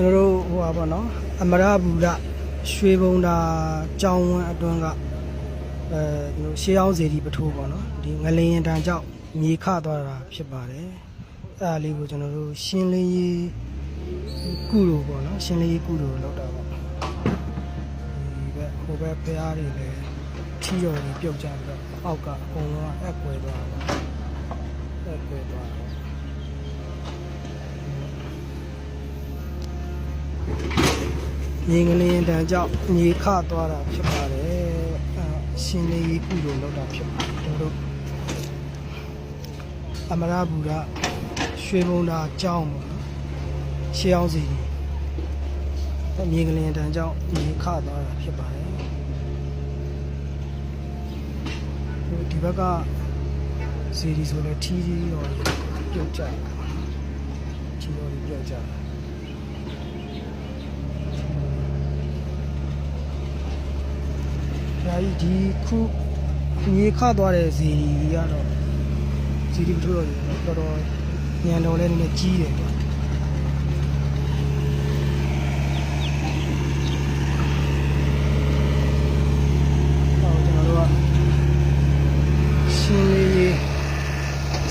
ကျွန်တော်တို့ဟိုပါပေါ့နော်အမရဘူရရွှေဘုံတာကြောင်းဝန်းအတွင်းကအဲကျွန်တော်ရှေးအောင်စီဒီပထိုးပေါ့နော်ဒီငလျင်တန်ကြောင့်မြေခသွားတာဖြစ်ပါတယ်အဲဒါလေးကိုကျွန်တော်တို့ရှင်းလင်းရေးကုလိုပေါ့နော်ရှင်းလင်းရေးကုလိုလောက်တာပေါ့ဒီဘက်ဟိုဘက်ဖျားတွေလည်းထီရော်တွေပြုတ်ကြပြီးတော့အောက်ကအကုန်လုံးကအက်ကွယ်သွားတာအက်ကွယ်သွားတာ မြေငလျင်တန်ကြောင့်မြေခသွားတာဖြစ်ပါတယ်အဲရှင်လေးကြီးကုလိုလောက်တာဖြစ်ပါတယ်တို့တို့အမရဘူရရွှေဘုံသာကြောင်းပေါ့နော်ရှေးအောင်စီအဲမြေငလျင်တန်ကြောင့်မြေခသွားတာဖြစ်ပါတယ်ဟိုဒီဘက်ကစီဒီဆိုလဲထီးကြီးရောပြုတ်ကြတယ်ထီးရောပြုတ်ကြတယ် ဒါကြီးဒီခုမြေခသွားတဲ့ဇီကတော့ဇီဒီပထိုးတော့တော်တော်ညံတော်လည်းနည်းနည်းကြီးတယ်ကွာဟောကျွန်တော်တို့ကရှင်းလေးရေး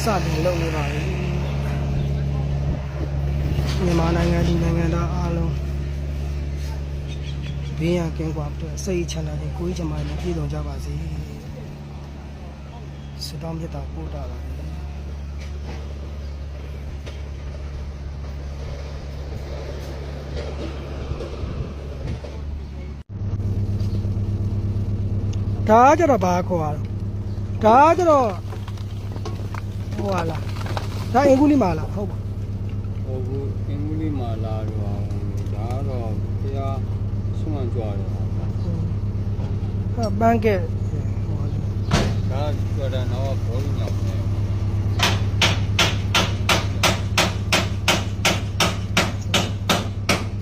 စတင်လုပ်နေပါပြီမြန်မာနိုင်ငံဒီနိုင်ငံသားအားလုံး ဘေးရန်ကင်းကွာအတွက်စိတ်ချမ်းသာခြင်းကိုယ်ကြီးချမ်းသာခြင်းပြည့်စုံကြပါစေဆုတောင်းမြတ်တာပို့တာပါဒါကကြတော့ဘာခေါ်ရတော့ဒါကကြတော့ဟိုဟာလားဒါအင်္ဂုလိမာလားဟုတ်ပါဟိုကူအင်္ဂလိပ်မှာလာတော့ဒါတော့ဘုရား ဆွမ်းကြွတယ်ဟာပန်းကဲဟိုဟာဒါကြွတယ်တော့ဘောညောင်းတယ်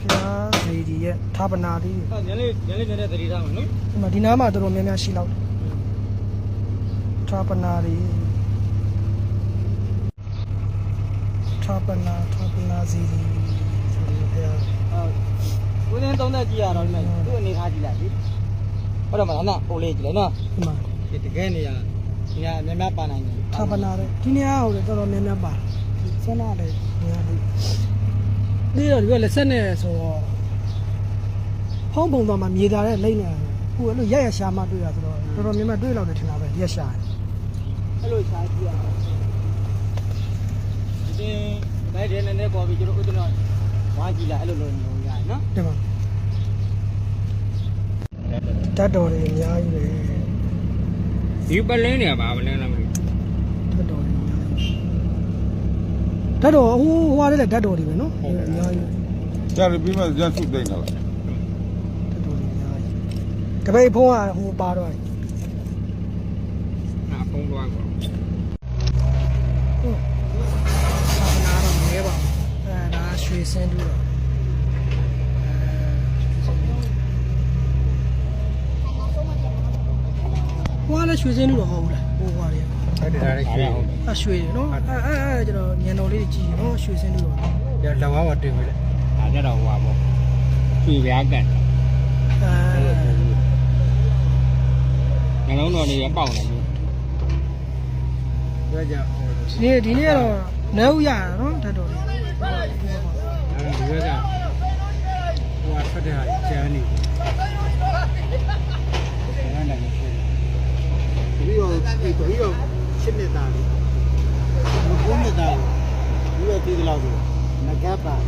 ဖျားစီဒီရဲ့ဌာပနာလေးတွေညလေးညလေးနေတဲ့သတိထားမယ်နော်ဒီမှာဒီနားမှာတော်တော်များများရှိလောက်တယ်ဌာပနာတွေဌာပနာဌာပနာစီဒီဆိုတော့ဖျား ဟုတ်ကိုင်းသုံးသက်ကြည့်ရတော့ဒီမှာသူ့အနေထားကြည့်လိုက်လေဟုတ်တယ်မလားနော်ဟိုလေးကြည့်လိုက်နော်ဒီမှာဒီတကယ်နေရဒီကများများပါနိုင်တယ်ဌာပနာတွေဒီနေရာဟုတ်တယ်တော်တော်များများပါစနာတယ်နေရာလေးဒီတော့ဒီကလက်ဆက်နေဆိုတော့ဖုံးပုံသွားမှာမြေသားတဲ့လိမ့်နေတယ်ဟိုအဲ့လိုရက်ရရှာမှတွေ့ရဆိုတော့တော်တော်များများတွေ့လောက်တယ်ထင်တာပဲရက်ရှာတယ်အဲ့လိုရှားကြည့်ရဒီတိုင်းတဲ့နဲ့ပေါ်ပြီးကျတော့ဥဒ္ဒနာဝါကြည့်လိုက်အဲ့လိုလိုလိုရတယ် နော်ဒီမှာတတ်တော်တွေအများကြီးပဲဒီပလင်းနေပါပလင်းလားမသိတတ်တော်တွေအများကြီးတတ်တော်ဟိုဟိုဟာလေးလည်းတတ်တော်တွေပဲနော်အများကြီးကြရပြီးမှရဆုသိမ့်တာလားတတ်တော်တွေအများကြီးတပိတ်ဖုံးကဟိုပါတော့ဘူးအဖုံးသွားကွာဟုတ်သာနာတော့မဲပါအဲဒါရွှေစင်းတူတော့ ဟိုကလည်းရွှေစင်းတူတော့ဟုတ်ဘူးလားဟိုဟာတွေကဟုတ်တယ်ဒါလည်းရွှေဟုတ်အရွှေနော်အဲအဲအဲကျွန်တော်ညံတော်လေးကြည့်နော်ရွှေစင်းတူတော့တယ်လောဝါတင်ပြီလေဒါကြတော့ဟွာပေါ့ရွှေပြားကန်အဲငလုံးတော်နေရပေါက်နေပြီကြကြဟိုဒီနေ့ဒီနေ့ကတော့နဲဥရတာနော်ဓာတ်တော်လေးအဲဒီကဟိုဟာထွက်တဲ့ဟာကျန်းနေတယ်ငါလည်းရှိတယ် ပြီးတော့ပြီးတော့ရှင်းနေတာလေဘုံနေတာပြီးတော့ပြီးတော့ဆိုငကပ်ပါင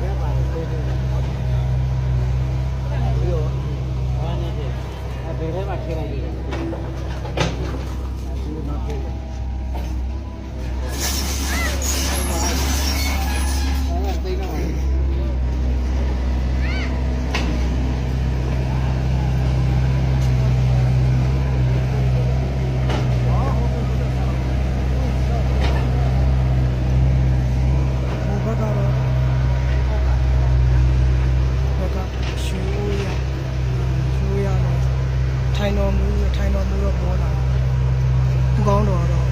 ကပ်ပါပြီးတော့ဘာနေတယ်အဲ့ဒီထဲမှာထည့်လိုက်တယ်အဲဒီမှာထည့်တယ်အဲ့ဒါသိတော့ ဟိုဘက်ကတော့ဘက်ကရွှေဦးရရွှေရတော့ထိုင်တော်မူထိုင်တော်မူတော့ပေါ်လာသူကောင်းတော်တော့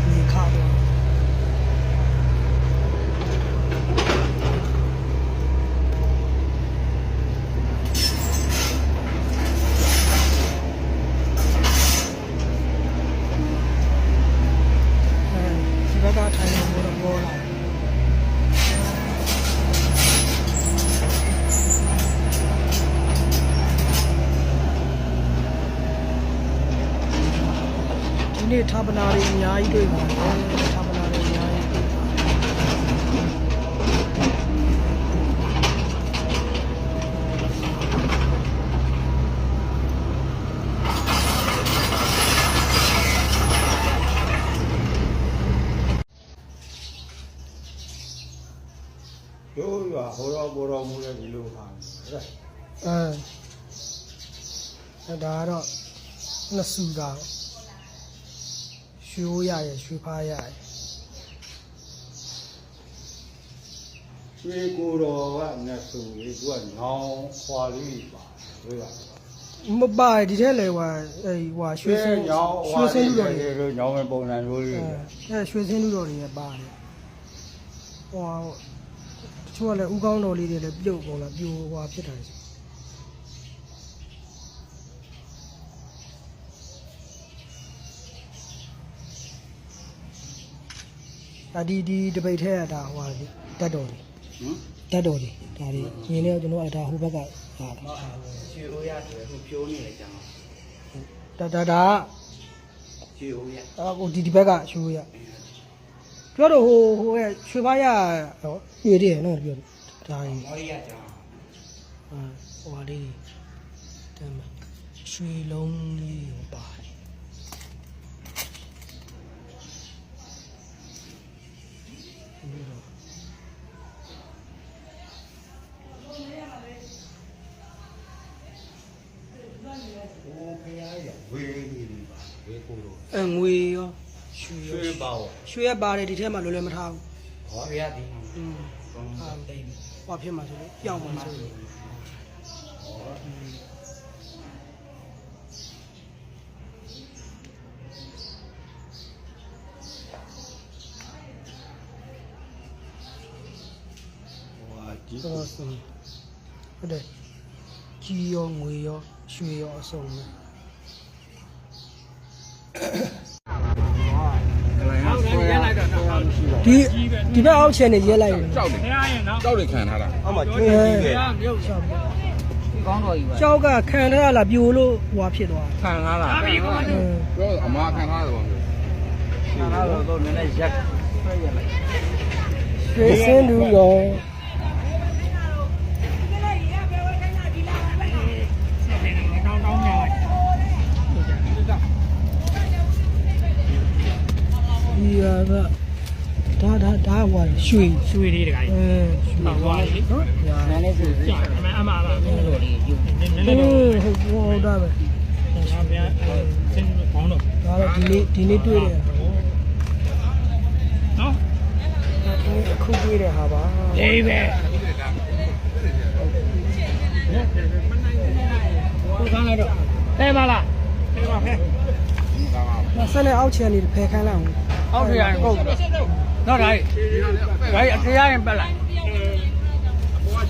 ထာပနာတွေအ များကြီးတွေ့ပါတယ်ထာပနာတွေအများကြီးတွေ့ပါတယ်တို့ရွာဟောတော်ဘောတော်မူတဲ့ဒီလိုဟာတဲ့အဲအဲဒါကတော့နှစ်စုတာရွှေ ရိုးရရယ်ရွှေဖားရရယ်ရွှေကိုတော်ကနတ်ဆိုလေးသူကညောင်းခွာလေးပါတွေ့ပါမပါဒီထဲလေဟွာအဲဟွာရွှေစင်းညောင်းရွှေစင်းလူတော်တွေတို့ညောင်းမဲ့ပုံစံမျိုးလေးအဲအဲရွှေစင်းလူတော်တွေလည်းပါတယ်ဟွာတချို့ကလည်းဥကောင်းတော်လေးတွေလည်းပြုတ်ကုန်လာပြိုဟွာဖြစ်တာရှိ ဒါဒီဒီတပိတ်ထဲကဒါဟွာလေတက်တော်တွေဟမ်တက်တော်တွေဒါတွေရင်းနေကျွန်တော်ကဒါဟိုဘက်ကဟာတာရွှေရိုးရတယ်သူပြိုးနေတယ်ကြောင်ဒါဒါဒါရွှေရိုးရအာကိုဒီဒီဘက်ကရွှေရပြောတော့ဟိုဟိုရဲ့ရွှေပါရဟောပြည့်တယ်နော်ပြောဒါကြီးမော်ရီရကြောင်အာဟိုဟာလေးတမ်းမှာရွှေလုံးလေးကိုပါတယ်ပြီးတော့ ဟိုဖရားရဝေးလေးလေးပါဝေး ကိုတော့အငွေရောရွှေရောရွှေပါဝရွှေရပါတယ်ဒီထဲမှာလွယ်လွယ်မထားဘူးဟောရသည်อืมအာတိတ်ဟောဖြစ်မှာဆိုလို့ပြောင်းမှာဆိုလို့ဟွာဒီတော့ဆိုဟုတ်တယ်ကြီးရောငွေရောရွှေရောအစုံပဲ ကလိုင်းကဆွဲရလိုက်တော့တော့မရှိတော့ ဒီဒီဘက်အောက်ချန်နေရဲလိုက်တယ်ကြောက်တယ်ကြောက်တယ်ခံထားတာအောက်မှာကျွေးကြီးပဲကောင်းတော်ကြီးပါကြောက်ကခံရတာလားပြိုလို့ဟွာဖြစ်သွားခံထားတာတယ်ပြောအမားခံထားတယ်ပေါ့မျိုးနာတော့တော့နည်းနည်းရက်ဆွဲရလိုက်ရွှေစင်းတူရော ဒီဟာကဒါဒါဒါဟွာရွှေရွှေလေးတခါအကြီးင်းရွှေဟောသွားပြီနော်ညာနည်းနည်းစီကြာအမအမအမနည်းတော်လေးယူနည်းနဟည်းတော့င်းဟုတ်ဟုတ်တာပဲငါပြန်စင်းကောင်းတော့ဒါတော့ဒီနေ့ဒီနေ့တွေ့တယ်နော်အခုတွေ့တဲ့ဟာပါလေးပဲကိုခံလိုက်တော့တဲပါလားတဲပါဖဲဆက်လက်အောက်ချန်နေဖယ်ခိုင်းလိုက်အောင် အောက်ထရရင်ပုတ်နော်ဒါကြီးဒါကြီးအထရရင်ပက်လိုက်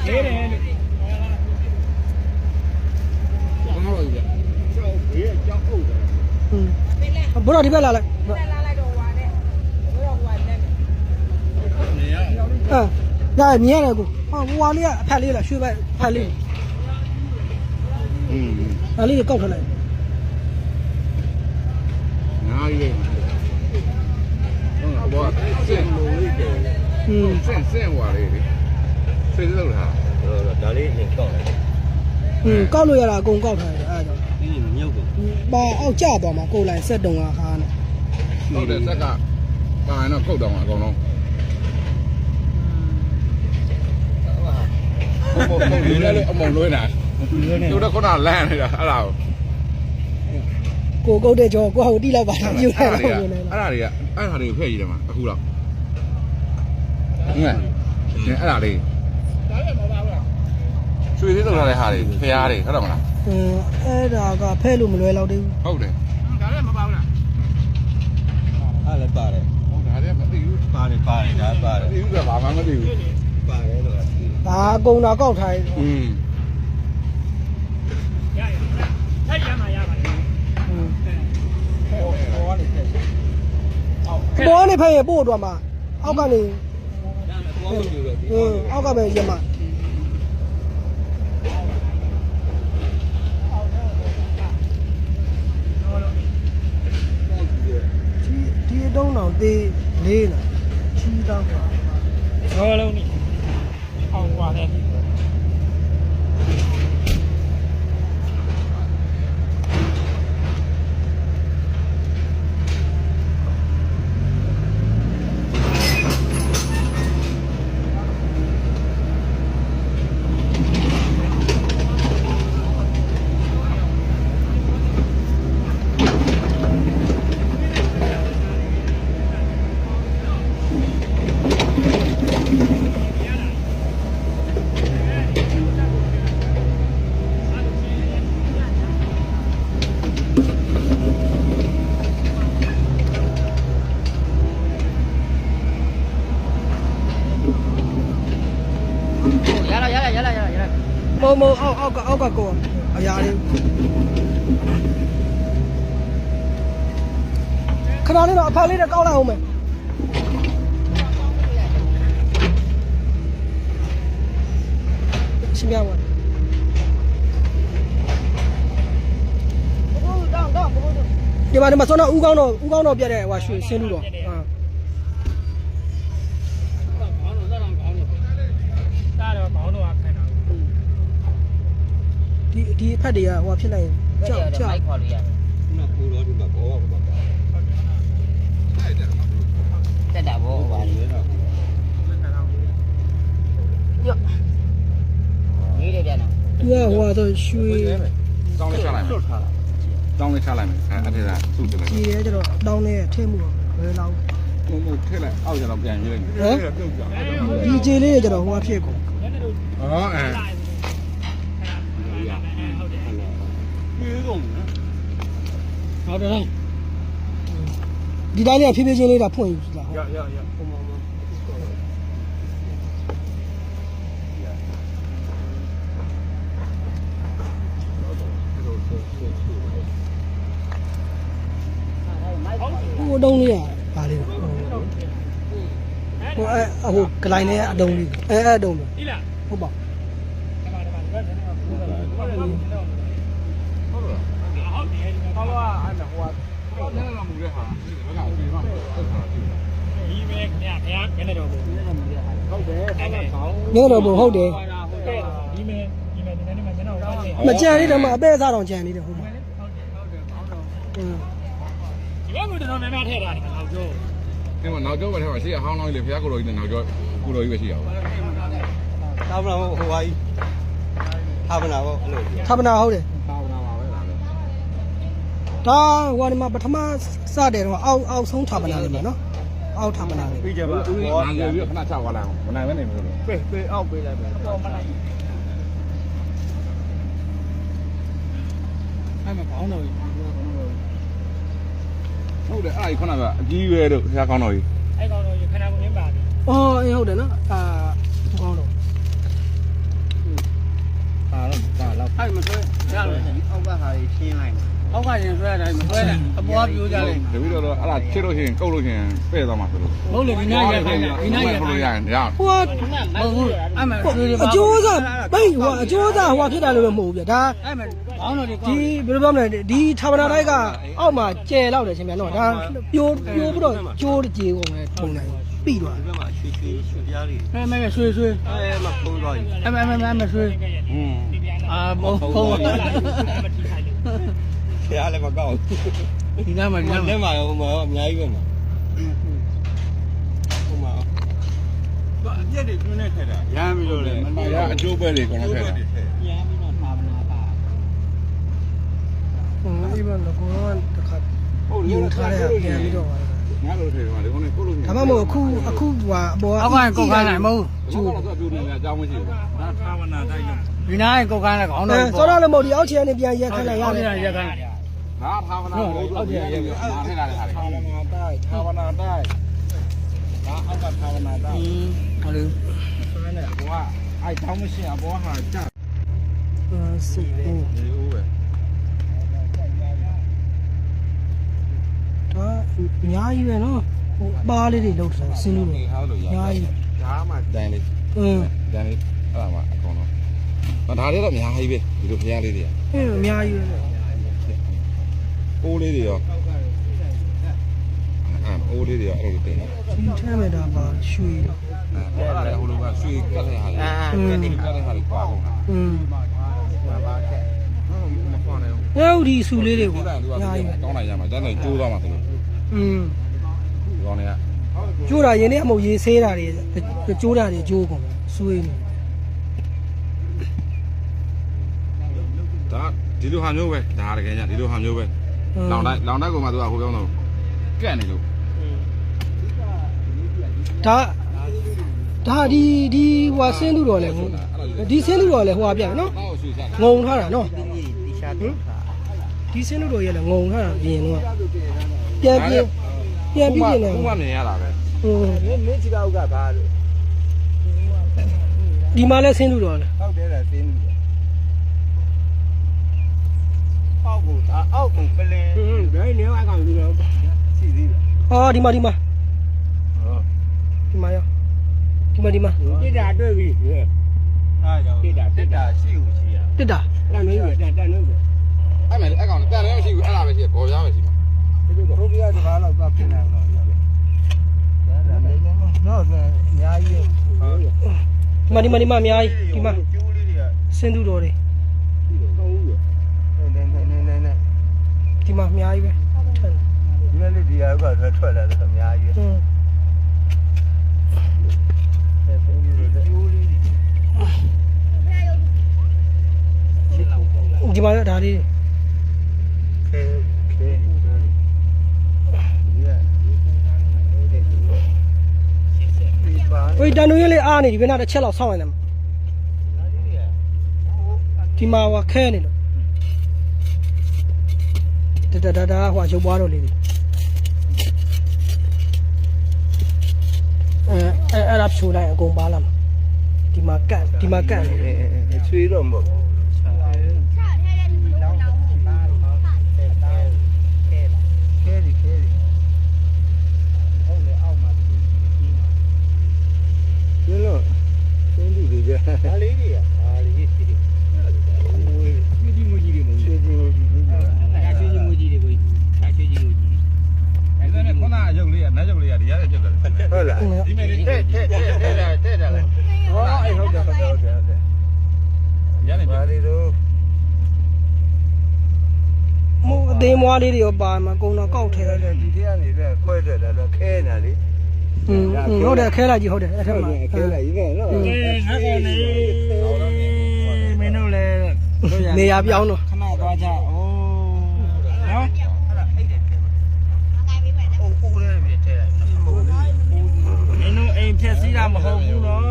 သေးတယ်လို့ဘာလို့လဲကျောက်ဘေးကျောက်ဟုတ်တယ်ဟင်းဘုရားဒီဘက်လာလိုက်ဘုရားလာလိုက်တော့ဟွာနဲ့ဘုရားဟွာနဲ့နေရအဲဒါမြင်ရတယ်ကိုဟောဟွာလေးကအဖက်လေးလားရွှေဘက်အဖက်လေးอืมအဲ့လေးကောက်ထားလိုက်နားရည် ဘောစင်လို့လေးတယ်ဟွန်းစင်စင်ဝါလေးလေစင်လောက်တာဒါလေးရင်ကောက်လိုက်ဟွန်းကောက်လို့ရတာအကုန်ကောက်ထားတယ်အဲ့ဒါကြောင့်ပြီးရင်မြုပ်ကုန်ပါအောက်ကျသွားမှာကိုယ်လိုက်ဆက်တုံကဟာနဲ့ဟုတ်တယ်ဆက်ကပါရင်တော့ကုတ်တောင်အကုန်လုံးအမောင်လွဲလို့အမောင်လွဲနေတာသူတို့ခုနလမ်းနေတာအဲ့ဒါကိုကိုကုတ်တဲ့ကြောကိုဟိုတိလိုက်ပါလားယူလိုက်ပါဘူးအဲ့ဒါတွေက အဲ့ဒါတွေကိုဖဲ့ရည်တယ်မှာအခုတော့ဟင်အဲ့ဒါလေးရွှေသေးတော့လည်းဟာတွေဖျားတွေဟုတ်တယ်မလားအင်းအဲ့ဒါကဖဲလို့မလွယ်တော့သေးဘူးဟုတ်တယ်ဒါလည်းမပါဘူးလားအဲ့လည်းပါတယ်ဟုတ်ဒါလည်းမသိဘူးပါတယ်ပါတယ်ဒါပါတမယ်သိဘူးကဘာမှမသိဘူးပါတယ်လို့ဒါအကုန်တာကောက်ထားတယ်อืม ပေါ်နေဖဲရပို့တော့မှာအောက်ကနေဟောလို့ပြောတယ်အင်းအောက်ကပဲရမှာသေးလေးလားချီတောင်းဘောလုံးนี่အောင်ပါတယ် မုံမုံအောက်အောက်ကအောက်ကကောအ ရာလေးခဏလေးတော့အဖာလေးတော့ကောက်လိုက်အောင်မယ်ရှင်းပြပါဒီမှာဒီမှာစောတော့ဥကောင်းတော့ဥကောင်းတော့ပြတဲ့ဟိုရွှေဆင်းလူတော့ဟာခေါင်းတော့တော့ခေါင်းတော့တားတော့ခေါင်းတော့ခိုင်းတာ ဒီဒီအဖက်တွေကဟိုဖြစ်လိုက်ရင်ကြောက်ကြောက်ခုနကကိုတော့ဒီမှာဘောဘောပါတက်တာဘောပါလေတော့ရော့ရေးတယ်ပြန်တော့သူကဟိုတော့ရွှေတောင်းလေးချလိုက်မယ်တောင်းလေးချလိုက်မယ်အဲအဲ့ဒါသူ့တယ်လေကြည်ရဲကျတော့တောင်းနေထဲမှုတော့ဘယ်လောက်မုံမုံထည့်လိုက်အောက်ကျတော့ပြန်ရေးလိုက်မယ်ဟမ်ဒီကြည်လေးတွေကျတော့ဟိုအဖြစ်ကိုဟောအဲ ဟုတ်တယ်ဒီတိုင်းလေးဖြည်းဖြည်းချင်းလေးဒါဖွင့်ယူလာရရရဟိုအတုံးလေးကပါလေးဟိုအဲဟိုကလိုင်းလေးအတုံးလေးအဲအဲအတုံးလေးဒီလားဟုတ်ပါဒီမှာဒီမှာဒီမှာဒီ မှာဟုတ်တယ်ဟုတ်တယ်ဟုတ်တယ်ဟုတ်တယ်ဟောအဲ့ဒါဟိုနည်းနည်းတော့မူတဲ့ဟာဘက်ကပြေးမှာဟုတ်ပါဘူးဒီမဲခင်ဗျာခင်ဗျာမင်းတော်ဘူးဟုတ်တယ်အဲ့ဒါခေါင်းနေတော့ဘုံဟုတ်တယ်ဟုတ်တယ်ဒီမဲဒီမဲဒီမဲဒီမဲကျွန်တော်ဟုတ်တယ်မကြံလေးတော့မအပဲ့စားတော့ကြံနေတယ်ဟုတ်ပါဟုတ်တယ်ဟုတ်တယ်ခေါင်းတော့အင်းဒီကမြို့တော်များများထည့်ထားတယ်ခေါင်းကျိုးဒီမှာနောက်ကျောဘက်ထဲမှာရှိရဟောင်းလောင်းလေးဖျားကိုတော်ကြီးနဲ့နောက်ကျောကိုတော်ကြီးပဲရှိရအောင်သာဗနာဘောဟိုဝါကြီးသာဗနာဘောအဲ့လိုသဗ္ဗနာဟုတ်တယ်သာဝနာပါပဲဒါလည်း ဒါဟိုဒီမှာပထမစတယ်တော့အောက်အောက်ဆုံးသဗ္ဗနာလေးပဲနော်အောက်သဗ္ဗနာလေးပြီးကြပါဦးကြီးငါကြပြီးခဏချသွားလိုက်အောင်မနိုင်မနေဘူးလို့ပေးပေးအောက်ပေးလိုက်ပဲတော့မလိုက်အဲ့မှာခေါင်းတော်ကြီးဟုတ်တယ်အဲ့ဒီခုနကအကြီးရွယ်တို့ဖျားကောင်းတော်ကြီးအဲ့ကောင်တော်ကြီးခဏမင်းပါပြီအော်အေးဟုတ်တယ်နော်အာဟိုကောင်းတော့ပါတော့ပါတော့အဲ့မဆွဲရလို့အောက်ကဟာကြီးရှင်းလိုက် အောက်ကရင်ဆွဲတာမဆွဲနဲ့အပေါ်ပြိုးကြလိုက်တပည့်တော်အဲ့ဒါချစ်လို့ရှိရင်ကုတ်လို့ရှိရင်ပဲ့သွားမှာဆိုလို့မဟုတ်လေဒီနေ့ရခိုင်းတာဒီနေ့ရခိုခိုင်းင်းရတာရင်ရအောင်ဟိုကမဟုတ်ဘူးအဲ့မှာဆွေးတွေပါအကျိုးစားပိတ်ဟိုအကျိုးစားဟိုဖြစ်တာလို့မဟုတ်ဘူးဗျဒါအဲ့မှာခေါင်းတော်ကြီးဒီဘယ်လိုပြောမလဲဒီထာဝနာတိုက်ကအောက်မှာကျဲလောက်တယ်ရှင်ဗျာနော်ဒါပြိုးပြိုးပြီးတော့ကျိုးကြေကုန်လဲထုံတယ်ပြီးသွားဒီဘက်မှာရွှေရွှေရွှေပြားလေးအဲ့မဲ့ဆွေးဆွေးအဲမှာပုံသွားပြီအဲ့မဲ့အဲ့မဲ့ဆွေးอืมအာဘုံဘုံ ဖျားလည်းမကောက်ဒီနားမှာဒီနားလက်မှာမှာဟိုမှာအများကြီးပဲမှာဟိုမှာအပြက်တွေတွင်းနေထက်တာရမ်းပြီးတော့လေမ။ရအကျိုးပဲတွေကောင်းတယ်။ရမ်းပြီးတော့သာဗနာပါဟိုဒီမှာငကောတခါယူထားတဲ့ပြန်ပြီးတော့ငါတို့ထဲမှာဒီကုန်းကိုလို့ဒါမှမဟုတ်အခုအခုကအပေါ်အောက်ကရင်ကုတ်ခိုင်းလိုက်မဟုတ်ကျိုးတော့ပြူနေတဲ့အကြောင်းမရှိဘူးဒါသာဗနာတိုက်ရုံဒီနားရင်ကုတ်ခိုင်းလိုက်ခေါင်းအဲတော်စောတော့လည်းမဟုတ်ဒီအောက်ခြေကနေပြန်ရက်ခက်လိုက်ရဟုတ်တတယ်ယ်ရက်ခိုင်း။ ဒါသာဝနာကိုတော့ပြည့်ရဲ့မာထက်လာတဲ့ဟာတွေသာဗနာတိုက်သာဗနာတိုက်ဒါအောက်ကသာဗနာတိုက်ဟုတ်လေဆွဲနေဘောကအဲတောင်းမရှင်းအဘောဟာကြစစ်ဘူး။ဒီဦးပဲဒါအများကြီးပဲနော်ဟိုအပါလေးတွေလောက်တယ်စင်းလို့။ဒီဟာလို့ရအများကြီး။ဒါမှတန်လေးအင်းတန်လေးအဲ့ဒါမှအကုန်လုံး။ဒါတွေတော့အများကြီးပဲဒီလိုဖျားလေးတွေကအဲအများကြီးပဲ။ အိုးလေးတွေရော။အဲအိ အိုးလေးတွေကအဲ့လိုတင်တယ် ဒီထဲမှာဒါပါရွှေတော့ အဲ့ဒါလည်းဟိုလိုကရွှေကတ်တဲ့ဟာကြီး အာ အဲ့ဒီကတ်တဲ့ဟာကြီးပါကုန်တာ อืม ပါပါကဲ မဖောင်းနဲ့ ဟဲ့ဒီစုလေးတွေ ဒီ ကွာ ကသူက ညာကြီး တောင်းလိုက်ရမှာတန်းတယ်ကျိုးသွားမှာဆိုလို့ อืม ဒီကောင်တွေက ကျိုးတာရင်းနဲ့အမဟုတ်ရေးဆေးတာတွေကျိုးတာတွေကျိုးကုန်ဆွေးနေ ဒါဒီလိုဟာမျိုးပဲဒါတကယ်ညာဒီလိုဟာမျိုးပဲ လောင်တိုင်းလောင်တိုင်းကမှသူကဟိုပြောတော့ကက်နေလို့ဒါဒါဒီဒီဟွာဆင်းသူတော်လဲဒီဆင်းသူတော်လဲဟွာပြန်နော်အောက်ရွှေစားငုံထားတာနော်ဒီရှာတူခါဒီဆင်းသူတော်ရဲ့လဲငုံထားတာပြင်တော့ပြန်ပြင်ပြန်ပြင်နေတယ်ခုမှမြင်ရတာပဲอืมမင်းမင်းချီပါဦးကဘာလို့ဒီမှာလဲဆင်းသူတော်လဲဟုတ်တယ်လားသင်းနေ အောက်ကိုဒါအောက်ကိုပလင်ဟင်းဘယ်နေဝါကောင်ဒီတော့စီသေးလားဟောဒီမှာဒီမှာဟောဒီမှာရောဒီမှာဒီမှာတိတာတွေ့ပြီအားကြောင့်တိတာတိတာရှိဦးရှိရတစ်တာတန်နေပြီတန်တန်နေပြီအဲ့မဲ့အဲ့ကောင်တန်လည်းမရှိဘူးအဲ့ဒါပဲရှိပေါ်ပြားပဲရှိမှာဒီလိုဟိုဒီကတကားတော့သွားပြင်နေတော့ဒါဒါမင်းတော့အများကြီးဟုတ်ရဒီမှာဒီမှာဒီမှာအများကြီးဒီမှာကျိုးလေးတွေကဆင်းသူတော်တွေ ကောင်းဦးရနေနေနေနေနေ ဒီမှာအများကြီးပဲထန်ဒီမဲ့လေးဒီဟာကထွက်ထွက်လာတော့အများကြီးอืมကျိုးလေးတွေဒီမှာဒါလေးခဲခဲဒီကဒီပါဝေးတန်တို့ရလေးအားနေဒီဘက်နာတစ်ချက်လောက်ဆောင်းရတယ်ဒီမှာဟွာခဲနေလို့ တတတတဟွာရုပ်ပွားတော့လေးတွေအဲအဲအဲ့ဒါဖြိုလိုက်အကုန်ပါလာမှာဒီမှာကန့်ဒီမှာကန့်နေတယ်ချွေးတော့မဟုတ်ခဲဒီခဲဒီဟုတ်လေအောက်မှာဒီဒီလိုကျင်းလူတွေကြဒါလေးတွေကဒါလေးတွေရွှေကြီးငွေကြီးတွေမဟုတ်ရွှေကြီးငွေကြီးတွေ ဒါရွှေကြီးငွေကြီးတွေကိုဒါရွှေကြီးငွေကြီး အဲ့ ဒါနဲ့ခုနအယုတ်လေးကနတ်ယုတ်လေးကဒီရတဲ့ပြုတ်တယ်ဟုတ်လားဒီမဲ့လေးတဲ့တဲ့တဲ့တဲ့တဲ့တဲ့လားဟောအဲ့ဟုတ်တယ်ဟုတ်တယ်ဟုတ်တယ်ဟုတ်တယ်ရနေပြုဘာတ်တွေတော့မို့အသေးမွားလေးတွေရောပါမှာအကုန်တော့ကောက်ထဲလိုက်တယ်ဒီထဲကနေတော့ခွဲထွက်တာတော့ခဲနေတာလေอืมဟုတ်တယ်ခဲလိုက်ကြီးဟုတ်တယ်အဲ့ထက်မှာခဲလိုက်ရေးနော်အေးငါကောင်နေမင်းတို့လည်းနေရာပြောင်းတော့ခဏသွားကြအိုးနော် အိုးအိုးလေးပြထဲလိုက်ဟုတ်လေ မင်းတို့အိမ် ဖြက်စီးတာမဟုတ်ဘူးနော်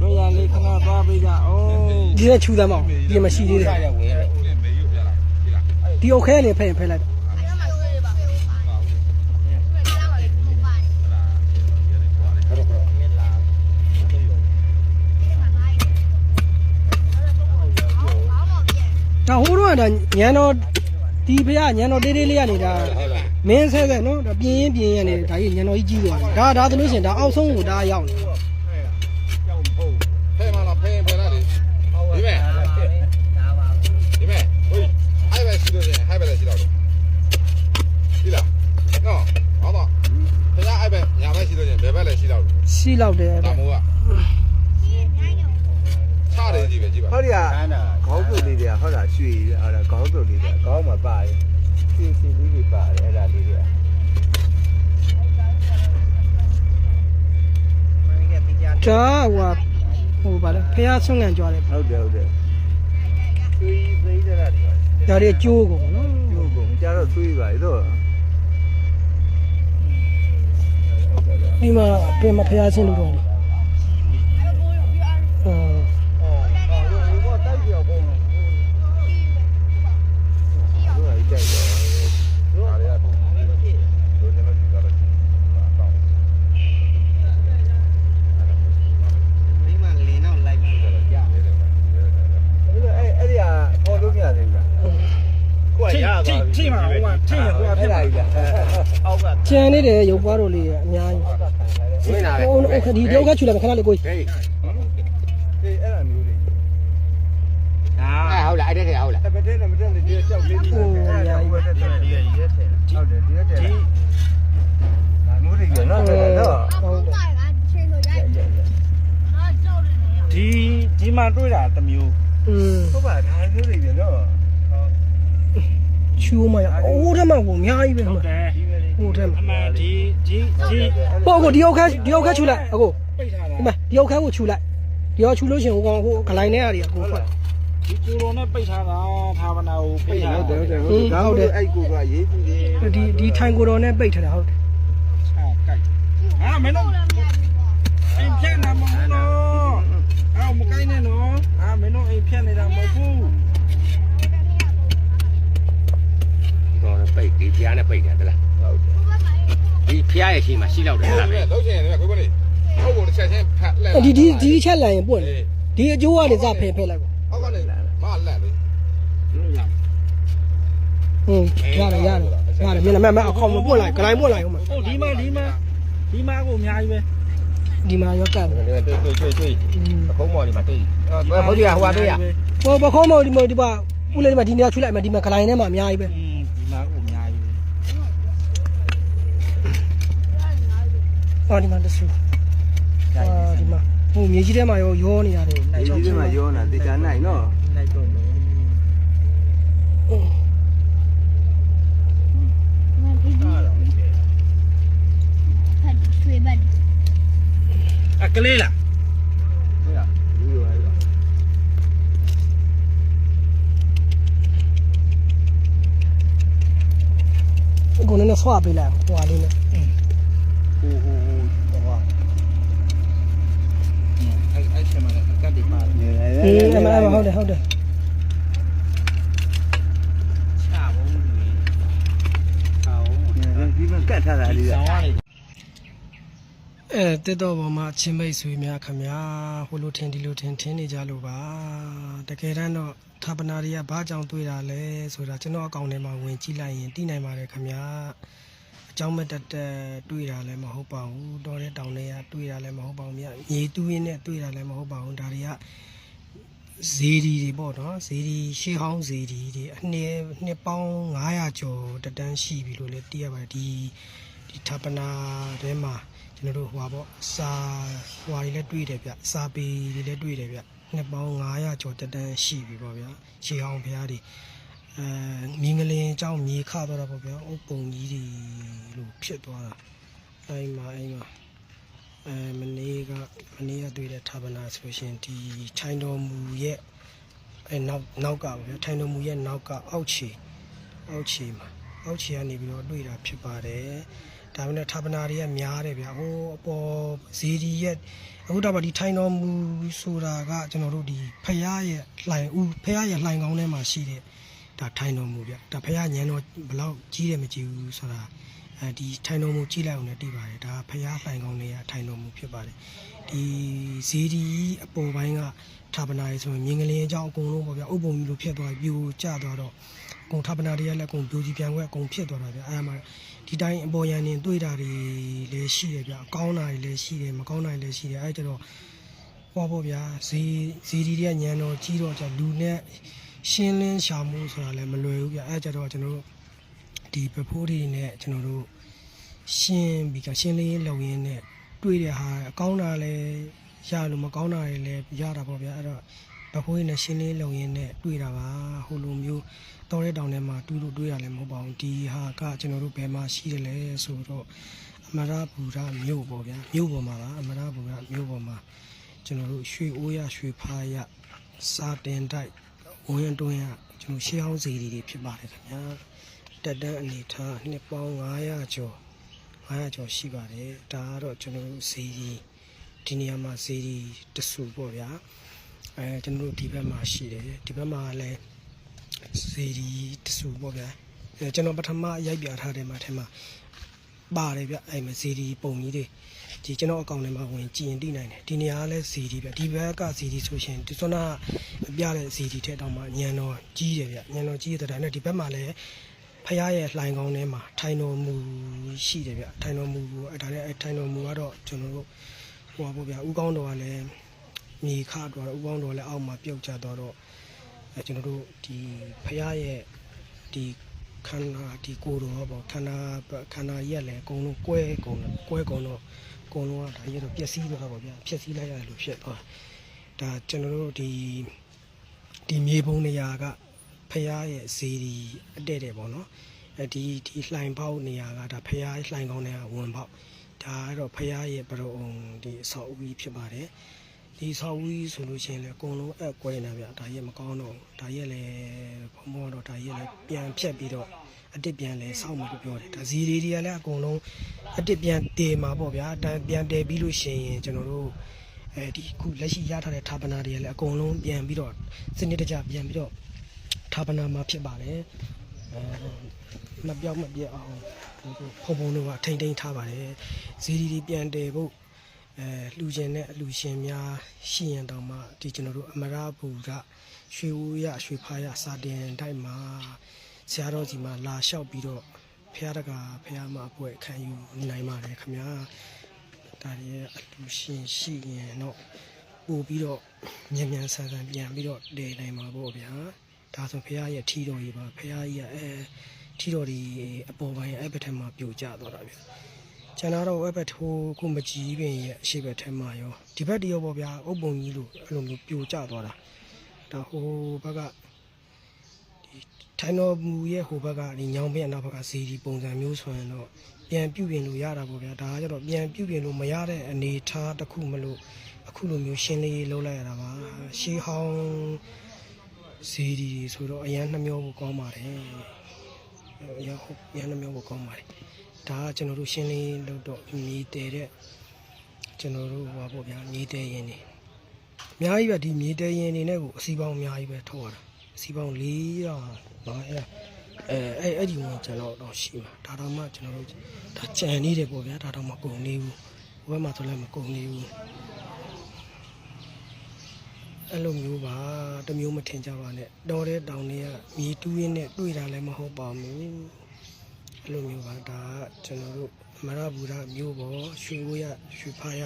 တို့ရလေးခဏသွားပေးကြအိုးဒီနဲ့ချူသားမအောင်ဒီမှာရှိသေးတယ်ရဝဲမေယူပြလာဒီလားဒီအုတ်ခဲနေဖဲ့ရင်ဖဲ့လိုက်ဒါဟိုတော့ကဒါညံတော်ဒီဖရညံတော်တေးသေးလေးကနေဒါ မင်းဆဲဆဲနော်ဒါပြင်းရင်ပြင်းရင်နေဒါကြီးညံတော်ကြီးကြီးသွားတယ်ဒါဒါသလို့ရှရင်ဒါအောက်ဆုံးကိုဒါရောက်နေဖဲမလားဖဲဖဲလားဒီဒီမဲ့ဒီမဲ့ဟိုအဲ့ပဲရှိလို့ရင်ဟဲ့ပဲရှိတော့ဒီလားနော်ဟောတော့ဖဲအဲ့ပဲညာပဲရှိလို့ရင်ဘယ်ဘက်လဲရှိတော့ရှိလောက်တယ်တာမိုးကချတယ်ကြီးပဲကြည့်ပါဟုတ်ရခေါင်းစုပ်လေးတွေကဟုတ်လားရွှေဟုတ်လားခေါင်းစုပ်လေးတွေကခေါင်းမှာပါတယ် ရွှေစီလေးတွေပါတယ်အဲ့ဒါလေးတွေကဒါဟိုဟိုဗာလဲဖះဆွန့်ငံကြွားတယ်ဟုတ်တယ်ဟုတ်တယ်ရွှေသေးတဲ့တွေဒါတွေကျိုးကုန်နော်ကျိုးကုန်ကြတော့သွေးပါလေတော့ဒီမှာပြင်မှာဖះဆင်းလို့တော့လေအင်းအော် က်ကကျန်နေတယ်ရုပ်ပွားတော်လေးအများကြီးဝင်းလာတယ်ဟိုဟိုဒီတော့ကချူလိုက်ခဏလေးကိုဟေးအေးအဲ့ဒါမျိုးတွေဒါအဲဟုတ်လားအဲ့ဒါဟုတ်လားတပတ်တည်းမတက်လေဒီကြောက်လေးဒီအဲ့ဒါကြောင့်တက်တယ်ဒီရဲထဲဟုတ်တယ်ဒီရဲထဲဒီဒါမိုးတွေကတော့နော်ဟုတ်တယ်ဒီဒီမှာတွေ့တာတစ်မျိုးอืมဟုတ်ပါဒါမျိုးတွေပြန်တော့ချူမရအိုးထဲမှာကိုအများကြီးပဲဟိုတယ်ဒီပဲလေ ဟိုထဲမှာအမှန်ဒီဒီဒီပေါ့ကိုဒီအောက်ခန်းဒီအောက်ခန်းချူလိုက်အကိုပိတ်ထားတာဒီမှာဒီအောက်ခန်းကိုချူလိုက်ဒီအောက်ချူလို့ရှိရင်ဟိုကောင်ဟိုဂလိုင်းထဲအရာကိုဖတ်ဒီကျူတော်နဲ့ပိတ်ထားတာသာဝနာကိုပိတ်ထားတာဟုတ်တယ်ဟုတ်တယ်အဲ့ကိုကရေးကြည့်တယ်ဒီဒီထိုင်ကိုတော်နဲ့ပိတ်ထားတာဟုတ်တယ်အာကြိုက်အာမင်းတို့အိမ်ဖြတ်နေမှာမဟုတ်နော်အော်မကိုင်းနဲ့နော်အာမင်းတို့အိမ်ဖြတ်နေတာမဟုတ်ဘူးတော့ပိတ်ဒီဖျားနဲ့ပိတ်တယ်ဟုတ်လားဟုတ်တယ် ဒီဖျားရဲ့ရှိမှရှိတော့တယ်ဟုတ်လားလုံးချင်တယ်ကိုကိုလေးဟုတ်ကိုတစ်ချက်ချင်းဖတ်လက်ဒီဒီဒီချက်လိုက်ရင်ပွင့်တယ်ဒီအကျိုးကနေစဖယ်ဖယ်လိုက်ပါအောက်ကနေမလက်လေဟင်းရတယ်ရတယ်ရတယ်မျက်နှာမမအခေါင်မပွင့်လိုက်ဂလိုင်းပွင့်လိုက်ဟုတ်မှာဟုတ်ဒီမှာဒီမှာဒီမှာကိုအများကြီးပဲဒီမှာရောကတ်တယ်တွေ့တွေ့တွေ့တွေ့အခုံးမော်ဒီမှာတွေ့ဘုရားဟိုပါတွေ့ရဟိုပခုံးမောဒီမောဒီပါဦးလေးဒီမှာဒီနေရာချူလိုက်မှာဒီမှာဂလိုင်းထဲမှာအများကြီးပဲ อืมဒီမှာကိုအများကြီးပဲ ဟောဒီမှာတဆူအာဒီမှာဟိုမြေကြီးထဲမှာရောရောနေရတယ်ဒီဒီမှာရောနာတေချာနိုင်နော်နိုင်တော့မယ်အကလေးလားကိုနည်းနည်းဆွပေးလိုက်ဟိုဟာလေးနဲ့ ဟိုဟိုဟိုဟိုအဲ့အဲ့ချက်မှာကတ်ဒီပါ နေဟင်းအမအမဟုတ်တယ်ဟုတ်တယ်ချဘုံလူကြီးဟောဒီမှာကတ်ထားတာလေးဆောင်းရနေအဲတက်တော့ပေါ်မှာအချင်းမိတ်ဆွေများခမညာဟိုလိုထင်ဒီလိုထင်ထင်နေကြလို့ပါတကယ်တမ်းတော့ဌာပနာတွေကဘာကြောင့်တွေ့တာလဲဆိုတာကျွန်တော်အကောင့်ထဲမှာဝင်ကြည့်လိုက်ရင်သိနိုင်ပါတယ်ခမညာအကြောင်းမတက်တက်တွေ့တာလည်းမဟုတ်ပါဘူးတော်တဲ့တောင်တွေကတွေ့တာလည်းမဟုတ်ပါဘူးမြတ်မြေတူးရင်းနဲ့တွေ့တာလည်းမဟုတ်ပါဘူးဒါတွေက ဇေဒီတွေပေါ့နော်ဇေဒီရှေးဟောင်းဇေဒီတွေအနှစ်နှစ်ပေါင်း900ကျော်တက်တန်းရှိပြီလို့လည်းသိရပါတယ်ဒီဒီဌာပနာထဲမှာကျွန်တော်တို့ဟိုပါပေါ့စာဟွာတွေလည်းတွေ့တယ်ဗျစာပေတွေလည်းတွေ့တယ်ဗျနှစ်ပေါင်း900ကျော်တက်တန်းရှိပြီပေါ့ဗျာခြေဟောင်းဖျားတွေအဲမင်းငလင်အကြောင်းမြေခသွားတာပေါ့ဗျာအုပ်ပုံကြီးတွေလို့ဖြစ်သွားတာအဲ့မှာအဲ့မှာ အဲမနေ့ကမနေ့ကတွေ့တဲ့ဌာပနာဆိုရှင်ဒီထိုင်တော်မူရဲ့အဲနောက်နောက်ကပေါ့ဗျာထိုင်တော်မူရဲ့နောက်ကအောက်ခြေအောက်ခြေမှာအောက်ခြေကနေပြီးတော့တွေ့တာဖြစ်ပါတယ်ဒါပေမဲ့ဌာပနာတွေကများတယ်ဗျာဟိုအပေါ်ဇီဒီရဲ့အခုတော့ဗာဒီထိုင်တော်မူဆိုတာကကျွန်တော်တို့ဒီဖယားရဲ့လှိုင်ဦးဖယားရဲ့လှိုင်ကောင်းထဲမှာရှိတဲ့ဒါထိုင်တော်မူဗျာဒါဖယားညံတော်ဘယ်လောက်ကြီးတယ်မကြီးဘူးဆိုတာ အဲဒီထိုင်တော်မူကြီးလိုက်အောင်လည်းသိပါတယ်ဒါဖယားလှိုင်ကောင်းတွေကထိုင်တော်မူဖြစ်ပါတယ်ဒီဇီဒီအပေါ်ပိုင်းကဌာပနာတွေဆိုရင်မြင်းကလေးအကြောင်းအကုန်လုံးပေါ့ဗျာဥပုံကြီးလိုဖြစ်သွားပြီးပြိုကျသွားတော့အကုန်ဌာပနာတွေကလည်းအကုန်ပြိုကြီးပြန်ခွဲအကုန်ဖြစ်သွားတာဗျအဲဒါမှဒီတိုင်းအပေါ်ရန်နေတွေ့တာတွေလည်းရှိတယ်ဗျအကောင်းတာတွေလည်းရှိတယ်မကောင်းတာတွေလည်းရှိတယ်အဲကျတော့ဟောပေါ့ဗျာဇီဇီဒီတွေကညံတော်ကြီးတော့じゃလူနဲ့ရှင်းလင်းရှာမှုဆိုတာလည်းမလွယ်ဘူးဗျအဲကျတော့ကျွန်တော်တို့ ဒီပဖိုးတွေနဲ့ကျွန်တော်တို့ရှင်းပြီးကရှင်းလင်းလုပ်ရင်းနဲ့တွေ့တဲ့ဟာအကောင်းတာလည်းရလို့မကောင်းတာတွေလည်းရတာပေါ့ဗျာအဲ့တော့ဘဖိုးရင်းနဲ့ရှင်းလင်းလုံရင်းနဲ့တွေ့တာပါဟိုလိုမျိုးတော်တဲ့တောင်ထဲမှာတူးလို့တွေ့ရလည်းမဟုတ်ပါဘူးဒီဟာကကျွန်တော်တို့ဘယ်မှာရှိတယ်လဲဆိုတော့အမရဘူရမြို့ပေါ့ဗျာမြို့ပေါ်မှာပါအမရဘူရမြို့ပေါ်မှာကျွန်တော်တို့ရွှေအိုးရရွှေဖားရစာတင်တိုက်ဝင်တွင်းရကျွန်တော်ရှေးဟောင်းစီတွေဖြစ်ပါတယ်ခင်ဗျာ တက်တန်းအနေထားနှစ်ပေါင်း900ကျော်900ကျော်ရှိပါတယ်ဒါကတော့ကျွန်တော်တို့စီဒီနေရာမှာစီဒီတဆူပေါ့ဗျာအဲကျွန်တော်တို့ဒီဘက်မှာရှိတယ်ဒီဘက်မှာလည်းဇေဒီတဆူပေါ့ဗျာအဲကျွန်တော်ပထမရိုက်ပြထားတယ်မှာထဲမှာပါတယ်ဗျအဲမှာဇေဒီပုံကြီးတွေဒီကျွန်တော်အကောင့်ထဲမှာဝင်ကြည့်ရင်သိနိုင်တယ်ဒီနေရာကလည်းဇေဒီဗျဒီဘက်ကဇေဒီဆိုရှင်ဒီစွမ်းနာပြတဲ့ဇေဒီထက်တော့မှညံတော်ကြီးတယ်ဗျညံတော်ကြီးတဲ့တိုင်းနဲ့ဒီဘက်မှာလည်း ဖရားရဲ့လှိုင်ကောင်းထဲမှာထိုင်တော်မူရှိတယ်ဗျထိုင်တော်မူအဲဒါနဲ့အဲထိုင်တော်မူကတော့ကျွန်တော်တို့ဟိုပါပေါ့ဗျာဥကောင်းတော်ကလည်းမြေခတော့ဥပေါင်းတော်လည်းအောက်မှာပြုတ်ကျသွားတော့အဲအဲကျွန်တော်တို့ဒီဖရားရဲ့ဒီခန္ဓာဒီကိုယ်တော်ပေါ့ခန္ဓာခန္ဓာကြီးကလည်းအကုန်လုံးကွဲကုန်တယ်ကွဲကုန်တော့အကုန်လုံးကဒါကြီးတော့ပျက်စီးသွားတာပေါ့ဗျာပျက်စီးလိုက်ရတယ်လို့ဖြစ်သွားဒါကျွန်တော်တို့ဒီဒီမြေပုံနေရာက ဖရားရဲ့ဇေဒီအတဲ့တဲ့ပေါ့နော်အဲဒီဒီလှိုင်ပေါက်နေရာကဒါဖရားလှိုင်ကောင်းတဲ့ဝင်ပေါက်ဒါကတော့ဖရားရဲ့ပရုံဒီအဆောက်အဦဖြစ်ပါတယ်ဒီဆောက်ဝီးဆိုလို့ရှိရင်လည်းအကုန်လုံးအက်ကွဲနေတာဗျဒါကြီးမကောင်းတော့ဘူးဒါကြီးလည်းဘုံဘောတော့ဒါကြီးလည်းပြန်ဖြတ်ပြီးတော့အစ်စ်ပြန်လဲစောက်မှာလို့ပြောတယ်ဒါဇီရီတွေကလည်းအကုန်လုံးအစ်စ်ပြန်တည်မှာပေါ့ဗျာဒါပြန်တည်ပြီးလို့ရှိရင်ကျွန်တော်တို့အဲဒီခုလက်ရှိရထားတဲ့ဌာပနာတွေကလည်းအကုန်လုံးပြန်ပြီးတော့စနစ်တကျပြန်ပြီးတော့ ဌာပနာမှာဖြစ်ပါတယ်အဲမပြောင်းမပြတ်အောင်ဘုံဘုံတို့ကထိမ့်ထိန်ထားပါတယ်ဇီရီတွေပြန်တည်ဖို့အဲလှူခြင်းနဲ့အလှူရှင်များရှိရင်တောင်မှဒီကျွန်တော်တို့အမရဘူရရွှေဦးရရွှေဖားရစာတင်တိုက်မှာဆရာတော်ကြီးမှာလာလျှောက်ပြီးတော့ဖះတကာဖះမအပွဲခံယူနိုင်ပါတယ်ခင်ဗျာဒါတွေရဲ့အလှူရှင်ရှိရင်တော့ပို့ပြီးတော့မြန်မြန်ဆန်ဆန်ပြန်ပြီးတော့တည်နိုင်မှာပေါ့ဗျာ ဒါဆိုဖះရဲ့ထီတော်ကြီးပါဖះကြီးကအဲထီတော်ဒီအပေါ်ပိုင်းအဲ့ဘက်ထက်မှာပြိုကျသွားတာဗျာကျွန်တော်တော့ဝက်ဘက်ထိုးခုမကြီးပင်ရဲ့အရှိဘက်ထဲမှာရောဒီဘက်တရောပေါ့ဗျာအုပ်ပုံကြီးလို့အဲ့လိုမျိုးပြိုကျသွားတာဒါဟိုဘက်ကဒီထိုင်တော်မူရဲ့ဟိုဘက်ကဒီညောင်ပြန်နောက်ဘက်ကဇီဒီပုံစံမျိုးဆိုရင်တော့ပြန်ပြုတ်ပြင်လို့ရတာပေါ့ဗျာဒါကကျတော့ပြန်ပြုတ်ပြင်လို့မရတဲ့အနေထားတစ်ခုမလို့အခုလိုမျိုးရှင်းလေးလုပ်လိုက်ရတာပါရှေးဟောင်း ဇီဒီဆိုတော့အရန်နှမျောဖို့ကောင်းပါတယ်အရန်ဟုတ်အရန်နှမျောဖို့ကောင်းပါတယ်ဒါကကျွန်တော်တို့ရှင်းလင်းလို့တော့မြေတဲတဲ့ကျွန်တော်တို့ဟောပေါ့ဗျာမြေတဲရင်နေအများကြီးပဲဒီမြေတဲရင်နေနဲ့ကိုအစီပေါင်းအများကြီးပဲထုတ်ရတာအစီပေါင်း400ပါအဲ့အဲအဲ့အဲ့ဒီဝင်ကျွန်တော်တော့ရှိမှာဒါတော့မှကျွန်တော်တို့ဒါကြံနေတယ်ပေါ့ဗျာဒါတော့မကုန်နေဘူးဘယ်မှာဆိုလဲမကုန်နေဘူး အဲ့လိုမျိုးပါတစ်မျိုးမထင်ကြပါနဲ့တော်တဲ့တောင်တွေကမြေတူးရင်းနဲ့တွေ့တာလည်းမဟုတ်ပါဘူးအဲ့လိုမျိုးပါဒါကကျွန်တော်တို့အမရဘူရမျိုးပေါ်ရွှေဝရရွှေဖားရ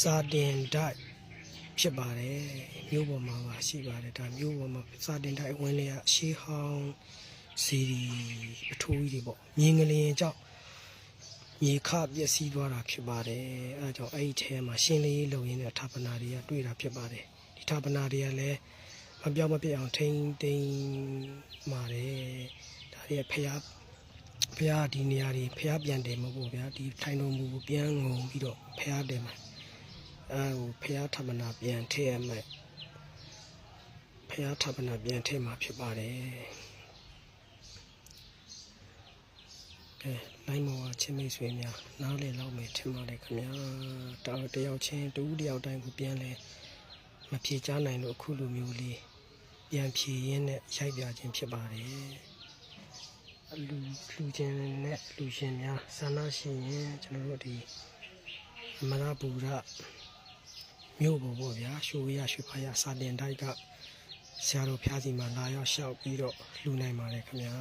စာတင်တိုက်ဖြစ်ပါတယ်မျိုးပေါ်မှာပါရှိပါတယ်ဒါမျိုးပေါ်မှာစာတင်တိုက်ဝင်လေရရှေးဟောင်းစီရီအထိုးကြီးတွေပေါ့မြင်းကလေးကြောင့်မြေခပျက်စီးသွားတာဖြစ်ပါတယ်အဲဒါကြောင့်အဲ့ဒီထဲမှာရှင်းလေးလုံရင်းတဲ့ဌာပနာတွေကတွေ့တာဖြစ်ပါတယ် ဒီဌာပနာတွေကလည်းမပြောင်းမပြတ်အောင်ထိမ့်သိမ်းပါတယ်ဒါတွေကဖျားဖះဒီနေရာတွေဖះပြန်တယ်မဟုတ်ဘူးဗျာဒီထိုင်တော်မူကိုပြန်ငုံပြီးတော့ဖះတယ်မှာအဲဟိုဖះထမနာပြန်ထည့်ရမယ်ဖះထမနာပြန်ထည့်မှာဖြစ်ပါတယ်ကဲနိုင်မောချင်းမိတ်ဆွေများနားလေလောက်မယ်ထင်ပါတယ်ခင်ဗျာတောတယောက်ချင်းတူတယောက်တိုင်းကိုပြန်လဲ မဖြေချနိုင်လို့အခုလိုမျိုးလေးပြန်ဖြေရင်းနဲ့ရိုက်ပြခြင်းဖြစ်ပါတယ်အလူလူချင်းနဲ့လူရှင်များဆန္ဒရှိရင်ကျွန်တော်တို့ဒီမရပူရမြို့ပေါ်ပေါ့ဗျာရှိုးရရွှေဖားရစာတင်တိုက်ကဆရာတော်ဖျားစီမှာလာရောက်လျှောက်ပြီးတော့လှူနိုင်ပါတယ်ခင်ဗျာ